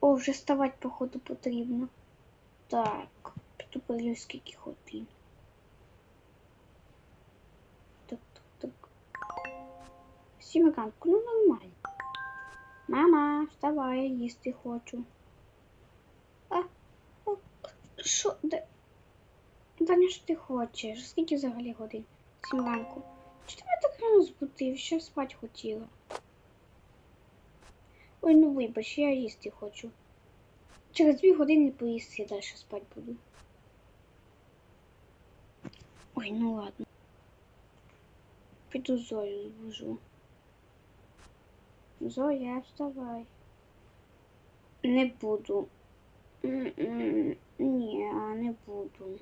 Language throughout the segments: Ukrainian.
О, вже вставати, походу, потрібно. Так, піду подивлюсь, скільки годин. Так, так, так. Сім ну нормально. Мама, вставай, їсти хочу. А, о, що, де? Таня, що ти хочеш? Скільки взагалі годин? Сім ранку. Чи ти мене так рано збудив? Ще спать хотіла. Ой, ну вибач, я їсти хочу. Через дві години поїсти і далі спать буду. Ой, ну ладно. Піду Зою збужу. Зоя, вставай. Не буду. М-м, Ні, не буду.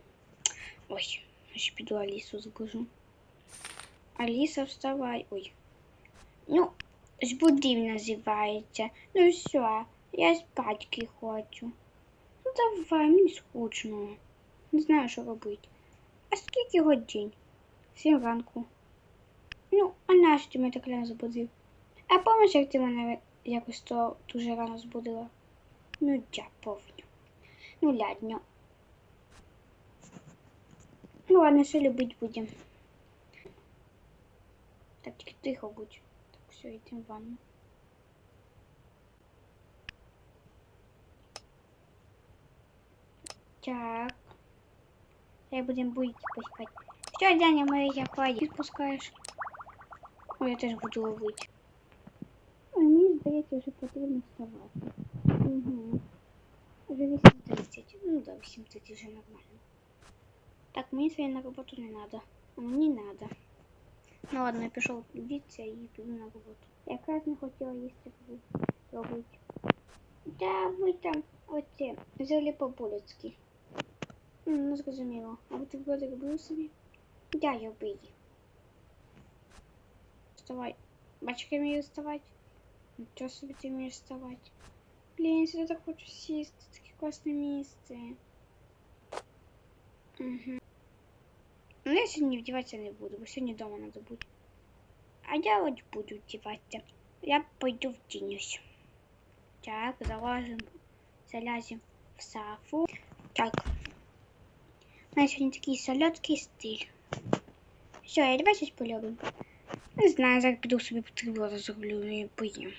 Ой, ще піду Алісу збужу. Аліса, вставай. Ой. Ну, збудив називається. Ну все, я спадки хочу. Ну давай, мені скучно. Не знаю, що робити. А скільки годин? Сім ранку. Ну, а нащо ти мене так рано збудив? А пам'ятаєш, як ти мене якось то дуже рано збудила? Ну, я помню. Ну, ладно. Ну ладно, все любить будем. Так, тільки тихо будь. Так, все, йдемо в ванну. Так. Сейчас будем будете пускать. Все, Даня, мы я хватит спускаешь. Ой, я теж буду ловити. Ой, мені здається, вже потрібно вставати. Угу. Вже 8.30. Ну да, 8.30 вже нормально. Так, мені своє на роботу не надо. А мені надо. Ну ладно, я пішов битися і піду на роботу. Якраз не хотіла їсти робити. Да, ви там оце, взяли по-булецьки. Ну, зрозуміло. А ви ти буде робив собі? Да, я вбий. Вставай. Бачиш, я вмію вставати? Нічого собі ти вмієш вставати. Блін, я сюди так хочу сісти. Таке класне місце. Угу. Ну, сьогодні вдіватися не буду, бо сьогодні вдома треба бути. А я от буду вдіватися. Я пойду вдінусь. Так, залазим, залазим в сафу. Так. У нас сьогодні такий солодкий стиль. Все, я давай щось полюбим. Не знаю, зараз піду собі бутерброди зроблю і поїм.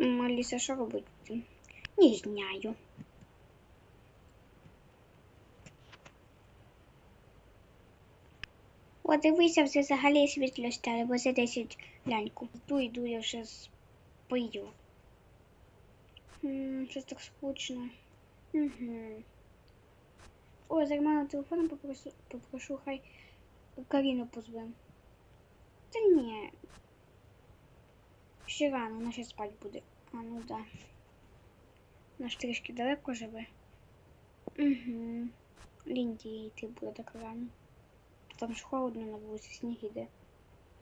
М, Аліса, що робити? Не знаю. О, дивися, вже взагалі світло стало, за 10 ляньку. Йду, йду, я вже спою. Щось так скучно. Угу. О, за мене телефоном попрошу, попрошу, хай Каріну позвем. Та ні. Ще рано, вона ще спать буде. А, ну да. Ж трішки далеко живе. Угу. Лінді йти буде так рано. Там ж холодно на вулиці, сніг іде.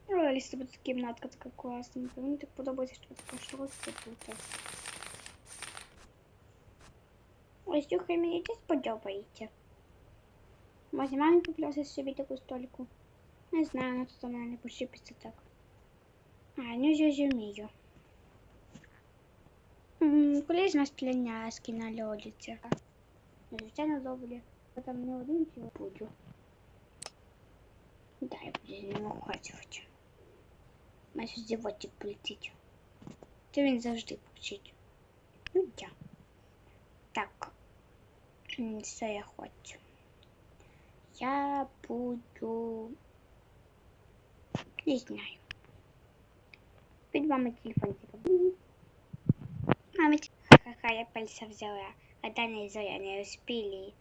Ну, Аліса, буде кімнатка така класненька. Мені так подобається, що така шорстка тут. Ось слухай, мені теж подобається. Може, мамі купляти собі таку стольку? Не знаю, вона тут у мене не пощипиться так. А, ну зрозумію. М, Коли ж нас пляняски нальодяться? Звичайно, добре. Я там не один чи буду. Да, я ним ухвачувати. Має здівотик полетить. То він завжди почить. Ну, я. Так. Все я хочу. Я буду... Не знаю. Під вами телефончика. Мамить. Ха-ха, я пальца взяла. А Даня и Зоя не успели.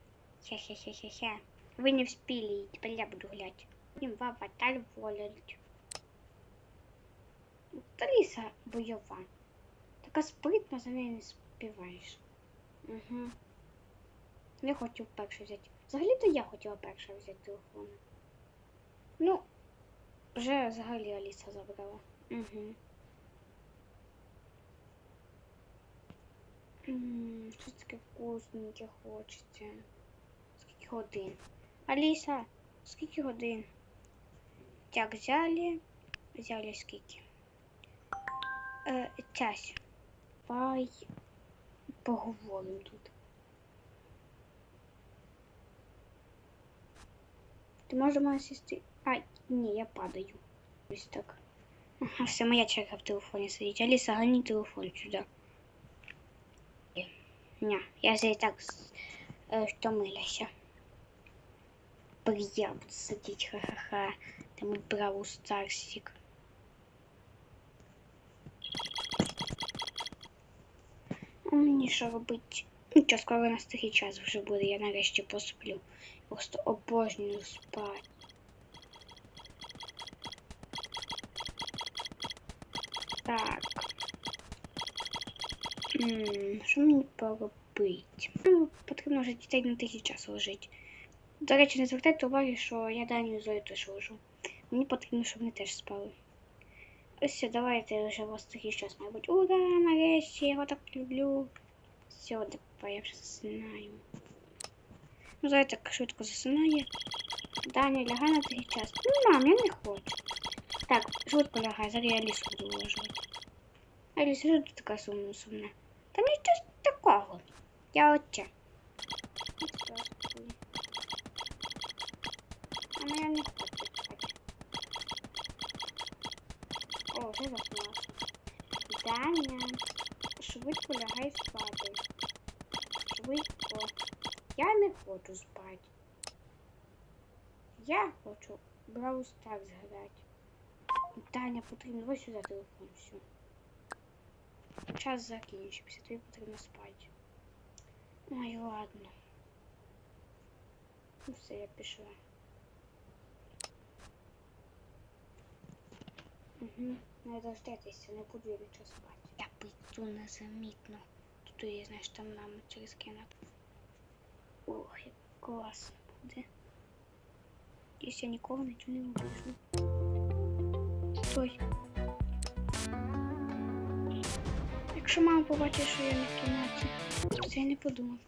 Хе-хе-хе-хе-хе. Вы не успели, теперь я буду гулять. Будем в аватар волить. Таліса бойова. Така спритна, за нею не співаєш. Угу. Я хочу перше взяти. Взагалі-то я хотіла перше взяти телефон. Ну, вже взагалі Аліса забрала. Угу. Щось таке вкусненьке хочеться. Скільки годин? Аліса, скільки годин? Так, взяли. Взяли скільки? Е, Тясь. Давай поговоримо тут. Ти можеш мене сісти? А, ні, я падаю. Ось так. Ага, все, моя черга в телефоні сидить. Аліса, гони телефон сюди. Ня, я вже і так е, втомилася. Буду сидіти, ха-ха-ха. Там і бравл старсик. А мені що робити? Нічого, скоро настає час вже буде, я нарешті посплю. Просто обожнюю спати. Так. Що мені поробити? Ну, потрібно вже дітей на тисячу час ложити. До речі, не звертайте уваги, що я Данію Зою теж ложу. Мені потрібно, щоб вони теж спали. Ось все, давайте вже вас такий час, мабуть. Ура, нарешті, я його так люблю. Все, давай, я вже засинаю. Ну, Зоя так швидко засинає. Даня, лягай на такий час. Ну, мам, я не хочу. Так, швидко лягай, зараз я Алісу буду уложувати. Аліса, що ти така сумна сумна? Та нічого такого. Я отче. А ну я не хочу О, вже заснула. Даня, швидко лягай спати. Швидко. Я не хочу спати. Я хочу Brawl Stars згадати. Таня, потрібно ось сюди телефон, все. Час закінчився, тобі потрібно спати. Ой, ладно. Ну все, я пішла. Угу. Не дождетеся, не буду я нічого спати. Я піду незамітно. Тут я, знаєш, там мама через кімнату. Ох, як класно буде. Якщо я нікого нічого не вбіжу. Стой. Якщо мама побачить, що я не в кімнаті, то я не подумав.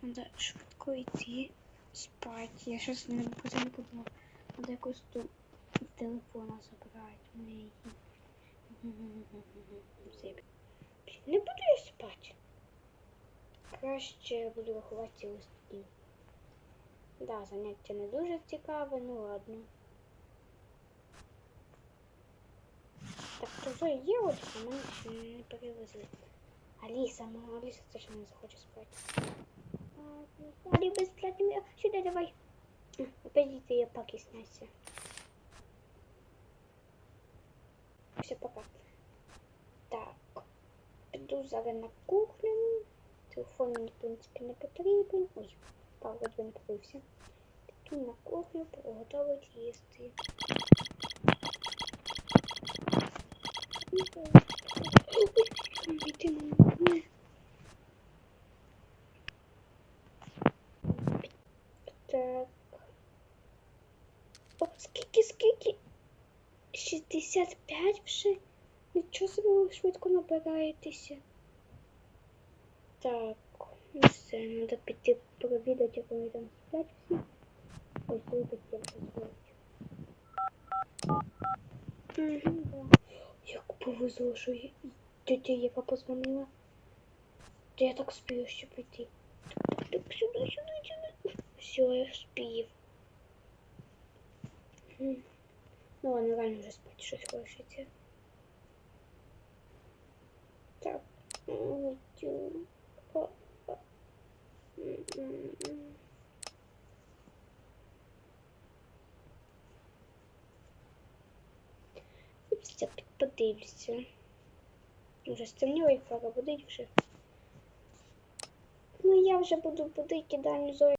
Треба швидко йти спати. Я щось не подумав. Треба якось тут телефона неї. Все. Не буду я спати. Краще буду рахувати ці листки. Да, заняття не дуже цікаве, ну ладно. Так, то вже є от, а мене ще не перевезли. Аліса, мама Аліса точно не захоче спати. Алі, безплатно, сюди давай. Опять я паки сняться. Все, пока. Так. Піду зараз на кухню. Телефон мені, в принципі, не потрібен. Ой, павло не побився. Піду на кухню, приготувати їсти. Ой, йди, мама. Ні. Так. О, скільки, скільки? 65? Нічого собі ви швидко набираєтеся. Так, ну все, треба піти провідати, як вони там сплять всі. Ось вибить я. Угу. Як повезло, що я... тетя Єва позвонила. То я так спію, що так, сюди, сюди, сюди. Все, я спів. Ну ладно, реально вже спати щось хочеться. Так. м, тю. О, о. М, м, м. Все, подивлюся. Вже стемніло і пора будить вже. Ну я вже буду будити дальню зорю.